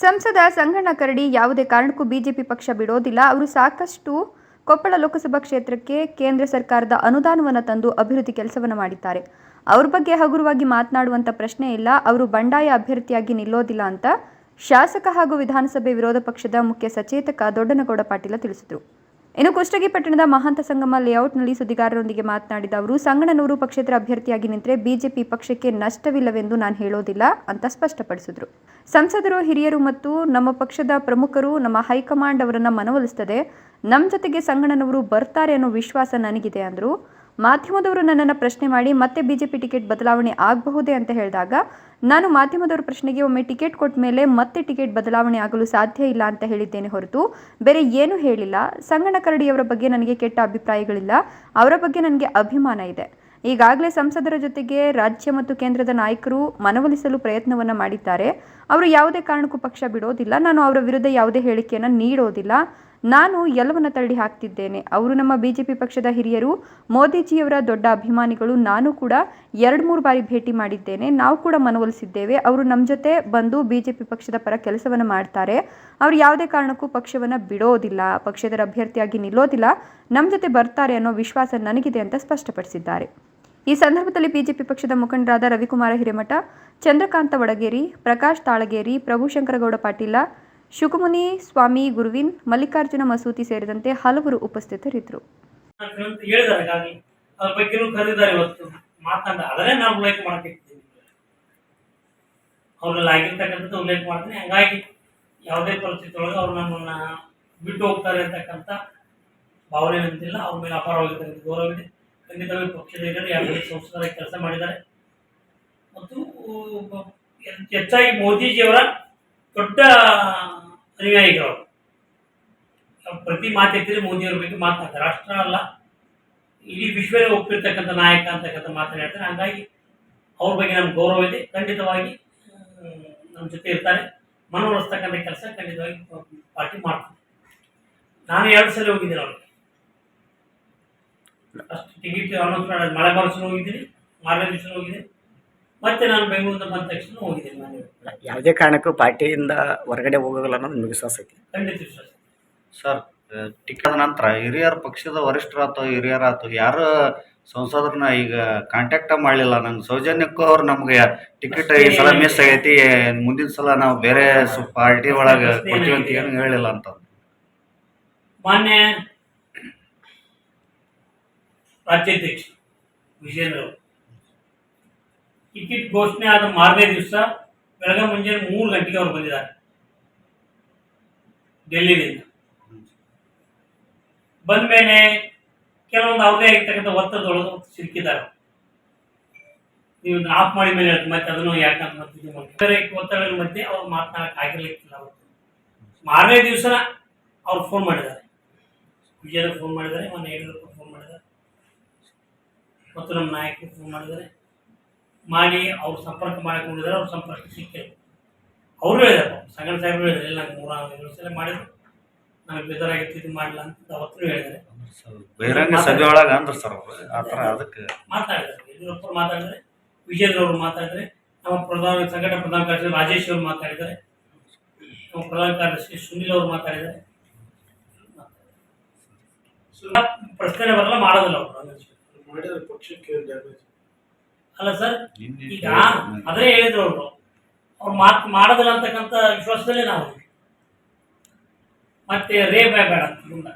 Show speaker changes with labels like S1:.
S1: ಸಂಸದ ಸಂಗಣ್ಣ ಕರಡಿ ಯಾವುದೇ ಕಾರಣಕ್ಕೂ ಬಿಜೆಪಿ ಪಕ್ಷ ಬಿಡೋದಿಲ್ಲ. ಅವರು ಸಾಕಷ್ಟು ಕೊಪ್ಪಳ ಲೋಕಸಭಾ ಕ್ಷೇತ್ರಕ್ಕೆ ಕೇಂದ್ರ ಸರ್ಕಾರದ ಅನುದಾನವನ್ನು ತಂದು ಅಭಿವೃದ್ಧಿ ಕೆಲಸವನ್ನು ಮಾಡಿದ್ದಾರೆ. ಅವ್ರ ಬಗ್ಗೆ ಹಗುರವಾಗಿ ಮಾತನಾಡುವಂಥ ಪ್ರಶ್ನೆ ಇಲ್ಲ. ಅವರು ಬಂಡಾಯ ಅಭ್ಯರ್ಥಿಯಾಗಿ ನಿಲ್ಲೋದಿಲ್ಲ ಅಂತ ಶಾಸಕ ಹಾಗೂ ವಿಧಾನಸಭೆ ವಿರೋಧ ಪಕ್ಷದ ಮುಖ್ಯ ಸಚೇತಕ ದೊಡ್ಡನಗೌಡ ಪಾಟೀಲ ತಿಳಿಸಿದರು. ಇನ್ನು ಕುಷ್ಟಗಿ ಪಟ್ಟಣದ ಮಹಾಂತ ಸಂಗಮ ಲೇಔಟ್ನಲ್ಲಿ ಸುದ್ದಿಗಾರರೊಂದಿಗೆ ಮಾತನಾಡಿದ ಅವರು, ಸಂಗಣನೂರು ಪಕ್ಷೇತರ ಅಭ್ಯರ್ಥಿಯಾಗಿ ನಿಂತರೆ ಬಿಜೆಪಿ ಪಕ್ಷಕ್ಕೆ ನಷ್ಟವಿಲ್ಲವೆಂದು ನಾನು ಹೇಳೋದಿಲ್ಲ ಅಂತ ಸ್ಪಷ್ಟಪಡಿಸಿದರು. ಸಂಸದರು, ಹಿರಿಯರು ಮತ್ತು ನಮ್ಮ ಪಕ್ಷದ ಪ್ರಮುಖರು ನಮ್ಮ ಹೈಕಮಾಂಡ್ ಅವರನ್ನು ಮನವೊಲಿಸ್ತದೆ. ನಮ್ಮ ಜೊತೆಗೆ ಸಂಗಣನವರು ಬರ್ತಾರೆ ಅನ್ನೋ ವಿಶ್ವಾಸ ನನಗಿದೆ ಅಂದರು. ಮಾಧ್ಯಮದವರು ನನ್ನನ್ನು ಪ್ರಶ್ನೆ ಮಾಡಿ, ಮತ್ತೆ ಬಿಜೆಪಿ ಟಿಕೆಟ್ ಬದಲಾವಣೆ ಆಗಬಹುದೇ ಅಂತ ಹೇಳಿದಾಗ, ನಾನು ಮಾಧ್ಯಮದವರ ಪ್ರಶ್ನೆಗೆ ಒಮ್ಮೆ ಟಿಕೆಟ್ ಕೊಟ್ಟ ಮೇಲೆ ಮತ್ತೆ ಟಿಕೆಟ್ ಬದಲಾವಣೆ ಆಗಲು ಸಾಧ್ಯ ಇಲ್ಲ ಅಂತ ಹೇಳಿದ್ದೇನೆ ಹೊರತು ಬೇರೆ ಏನೂ ಹೇಳಿಲ್ಲ. ಸಂಗಣ ಕರಡಿಯವರ ಬಗ್ಗೆ ನನಗೆ ಕೆಟ್ಟ ಅಭಿಪ್ರಾಯಗಳಿಲ್ಲ. ಅವರ ಬಗ್ಗೆ ನನಗೆ ಅಭಿಮಾನ ಇದೆ. ಈಗಾಗಲೇ ಸಂಸದರ ಜೊತೆಗೆ ರಾಜ್ಯ ಮತ್ತು ಕೇಂದ್ರದ ನಾಯಕರು ಮನವೊಲಿಸಲು ಪ್ರಯತ್ನವನ್ನು ಮಾಡಿದ್ದಾರೆ. ಅವರು ಯಾವುದೇ ಕಾರಣಕ್ಕೂ ಪಕ್ಷ ಬಿಡೋದಿಲ್ಲ. ನಾನು ಅವರ ವಿರುದ್ಧ ಯಾವುದೇ ಹೇಳಿಕೆಯನ್ನು ನೀಡೋದಿಲ್ಲ. ನಾನು ಎಲ್ಲವನ್ನ ತಳ್ಳಿ ಹಾಕ್ತಿದ್ದೇನೆ. ಅವರು ನಮ್ಮ ಬಿಜೆಪಿ ಪಕ್ಷದ ಹಿರಿಯರು, ಮೋದಿಜಿಯವರ ದೊಡ್ಡ ಅಭಿಮಾನಿಗಳು, ನಾನು ಕೂಡ ಎರಡು ಮೂರು ಬಾರಿ ಭೇಟಿ ಮಾಡಿದ್ದೇನೆ. ನಾವು ಕೂಡ ಮನವೊಲಿಸಿದ್ದೇವೆ. ಅವರು ನಮ್ಮ ಜೊತೆ ಬಂದು ಬಿಜೆಪಿ ಪಕ್ಷದ ಪರ ಕೆಲಸವನ್ನು ಮಾಡ್ತಾರೆ. ಅವರು ಯಾವುದೇ ಕಾರಣಕ್ಕೂ ಪಕ್ಷವನ್ನು ಬಿಡೋದಿಲ್ಲ ಪಕ್ಷೇತರ ಅಭ್ಯರ್ಥಿಯಾಗಿ ನಿಲ್ಲೋದಿಲ್ಲ ನಮ್ಮ ಜೊತೆ ಬರ್ತಾರೆ ಅನ್ನೋ ವಿಶ್ವಾಸ ನನಗಿದೆ ಅಂತ ಸ್ಪಷ್ಟಪಡಿಸಿದ್ದಾರೆ. ಈ ಸಂದರ್ಭದಲ್ಲಿ ಬಿಜೆಪಿ ಪಕ್ಷದ ಮುಖಂಡರಾದ ರವಿಕುಮಾರ ಹಿರೇಮಠ, ಚಂದ್ರಕಾಂತ ವಡಗೇರಿ, ಪ್ರಕಾಶ್ ತಾಳಗೇರಿ, ಪ್ರಭುಶಂಕರಗೌಡ ಪಾಟೀಲ ಶುಕಮುನಿ ಸ್ವಾಮಿ, ಗುರುವಿನ್, ಮಲ್ಲಿಕಾರ್ಜುನ ಮಸೂತಿ ಸೇರಿದಂತೆ ಹಲವರು ಉಪಸ್ಥಿತರಿದ್ದರು.
S2: ಅವ್ರಲ್ಲಿ ಆಗಿರ್ತಕ್ಕಂಥದ್ದು ಉಲ್ಲೇಖ ಮಾಡ್ತೀನಿ. ಹಂಗಾಗಿ ಯಾವುದೇ ಪರಿಸ್ಥಿತಿ ಒಳಗೆ ಅವ್ರು ನಮ್ಮನ್ನ ಬಿಟ್ಟು ಹೋಗ್ತಾರೆ ಅಂತಕ್ಕಂಥ ಭಾವನೆ ನಂತಿಲ್ಲ. ಅವ್ರ ಮೇಲೆ ಅಪಾರವಾಗಿರ್ತಕ್ಕಂಥ ಗೌರವ ಇದೆ. ಖಂಡಿತವಾಗಿ ಪಕ್ಷದ ಹಿರಿಯರು ಯಾವುದೇ ಸಂಸದರಾಗಿ ಕೆಲಸ ಮಾಡಿದ್ದಾರೆ. ಮತ್ತು ಹೆಚ್ಚಾಗಿ ಮೋದಿಜಿಯವರ ದೊಡ್ಡ ಅನುಯಾಯಿಗಳು. ಪ್ರತಿ ಪ್ರತಿ ಮಾತೆತ್ತಿದ್ರೆ ಮೋದಿಯವ್ರ ಬಗ್ಗೆ ಮಾತನಾಡ್ತಾರೆ ರಾಷ್ಟ್ರ ಅಲ್ಲ, ಇಡೀ ವಿಶ್ವವೇ ಒಪ್ಪಿರ್ತಕ್ಕಂಥ ನಾಯಕ ಅಂತಕ್ಕಂಥ ಮಾತನ್ನ ಹೇಳ್ತಾರೆ. ಹಂಗಾಗಿ ಅವ್ರ ಬಗ್ಗೆ ನಮ್ಗೆ ಗೌರವ ಇದೆ. ಖಂಡಿತವಾಗಿ ನಮ್ಮ ಜೊತೆ ಇರ್ತಾರೆ. ಮನವೊಲಿಸ್ತಕ್ಕಂಥ ಕೆಲಸ ಖಂಡಿತವಾಗಿ ಪಾರ್ಟಿ ಮಾಡ್ತಾರೆ. ನಾನು ಎರಡು ಸಲ ಹೋಗಿದ್ದೀನಿ ಅವ್ರಿಗೆ. ಅಷ್ಟು ಟಿಕೆಟ್ ಅನೌನ್ಸ್ ಮಳೆ ಬಾರಿಸಲು ಹೋಗಿದ್ದೀನಿ, ಮಾರ್ಗದರ್ಶನ ಹೋಗಿದ್ದೀನಿ. ಮತ್ತೆ ನಾನು ಬೆಂಗಳೂರಿಂದ ಬಂದ ತಕ್ಷಣ ಹೋಗಿದ್ದೀನಿ ನಾನು
S3: ಯಾವುದೇ ಕಾರಣಕ್ಕೂ ಪಾರ್ಟಿಯಿಂದ ಹೊರಗಡೆ ಹೋಗೋದಿಲ್ಲ ಅನ್ನೋದು ನಿಮಗೆ ವಿಶ್ವಾಸ ಐತಿ?
S2: ಖಂಡಿತ ವಿಶ್ವಾಸ
S4: ಸರ್ ಟಿಕೆಟ್ ನಂತರ ಹಿರಿಯರ ಪಕ್ಷದ ವರಿಷ್ಠರಾತು ಹಿರಿಯರಾತು ಯಾರು ಸಂಸದರನ್ನ ಈಗ ಕಾಂಟ್ಯಾಕ್ಟ ಮಾಡಲಿಲ್ಲ. ನಂಗೆ ಸೌಜನ್ಯಕ್ಕೂ ಅವ್ರು ನಮ್ಗೆ ಟಿಕೆಟ್ ಈ ಸಲ ಮಿಸ್ ಆಗೈತಿ. ಮುಂದಿನ ಸಲ ನಾವು ಬೇರೆ ಪಾರ್ಟಿ ಒಳಗೆ ಕೊಡ್ತೀವಿ ಅಂತ ಏನು ಹೇಳಿಲ್ಲ ಅಂತ.
S2: ಮಾನ್ಯ ರಾಜ್ಯಾಧ್ಯಕ್ಷ ವಿಜೇಂದ್ರ ಅವರು ಟಿಕೆಟ್ ಘೋಷಣೆ ಆದ ಮಾರನೇ ದಿವಸ ಬೆಳಗ್ಗೆ ಮುಂಜಾನೆ ಮೂರು ಗಂಟೆಗೆ ಅವ್ರು ಬಂದಿದ್ದಾರೆ. ಡೆಲ್ಲಿದಿಂದ ಬಂದ ಮೇಲೆ ಕೆಲವೊಂದು ಅವ್ರದೇ ಆಗಿರ್ತಕ್ಕಂಥ ಒತ್ತಡದೊಳಗೆ ಸಿಕ್ಕಿದ್ದಾರೆ. ನೀವು ಆಫ್ ಮಾಡಿದ ಮೇಲೆ ಮತ್ತೆ ಅದನ್ನು ಯಾಕಂತ ಮತ್ತೆ ಒತ್ತಡಗಳ ಮಧ್ಯೆ ಅವ್ರು ಮಾತನಾಡಕ್ ಆಗಿರ್ಲಿಕ್ಕಿಲ್ಲ ಅವತ್ತು. ಮಾರನೇ ದಿವಸ ಅವ್ರು ಫೋನ್ ಮಾಡಿದ್ದಾರೆ. ವಿಜಯದ ಫೋನ್ ಮಾಡಿದ್ದಾರೆ ಮೊನ್ನೆ ಯಡಿಯೂರಪ್ಪ ಫೋನ್ ಮಾಡಿದ್ದಾರೆ. ಮತ್ತು ನಮ್ಮ ನಾಯಕರು ಫೋನ್ ಮಾಡಿದ್ದಾರೆ. ಮಾಡಿ ಅವ್ರು ಸಂಪರ್ಕ ಮಾಡಿಕೊಂಡಿದ್ದಾರೆ ಅವ್ರ ಸಂಪರ್ಕ ಸಿಕ್ಕಿಲ್ಲ. ಅವರು ಹೇಳಿದ್ರು ಸಂಗಣ ಸಾಹೇಬರು ಹೇಳಿದ್ರು ಇಲ್ಲ ನಂಗೆ ಮೂರು ಏಳು ಸಲ ಮಾಡಿದ್ರು. ನಮಗೆ ಬೇಜಾರಾಗಿತ್ತು ಇದು ಮಾಡಿಲ್ಲ ಅಂತ ಅವತ್ತು ಹೇಳಿದ್ದಾರೆ.
S4: ಬಹಿರಂಗ ಸಭೆ ಒಳಗೆ ಅಂದ್ರೆ ಸರ್ ಅವರು ಆ ಥರ ಅದಕ್ಕೆ
S2: ಮಾತಾಡಿದ್ರು ಯಡಿಯೂರಪ್ಪ ಮಾತಾಡಿದ್ರೆ ವಿಜೇಂದ್ರ ಅವರು ಮಾತಾಡಿದ್ದಾರೆ ನಮ್ಮ ಪ್ರಧಾನ ಸಂಘಟನೆ ಪ್ರಧಾನ ಕಾರ್ಯದರ್ಶಿ ರಾಜೇಶ್ ಅವರು ಮಾತಾಡಿದ್ದಾರೆ ನಮ್ಮ ಪ್ರಧಾನ ಕಾರ್ಯದರ್ಶಿ ಸುನಿಲ್ ಅವರು ಮಾತಾಡಿದ್ದಾರೆ. ಪ್ರಶ್ನೆ ಬರಲ್ಲ ಮಾಡೋದಿಲ್ಲ ಅವರು.
S5: ಮಾಡಿದ್ರೆ ಪಕ್ಷಕ್ಕೆ ಡ್ಯಾಮೇಜ್
S2: ಅಲ್ಲ ಸರ್ ಈಗ ಅದೇ ಹೇಳಿದ್ರು ಅವರು. ಅವ್ರು ಮಾತು ಮಾಡೋದಿಲ್ಲ ಅಂತಕ್ಕಂಥ ವಿಶ್ವಾಸದಲ್ಲೇ ನಾವು ಮತ್ತೆ ರೇ ಬೇಡ ಅಂತ. ಮುಂದೆ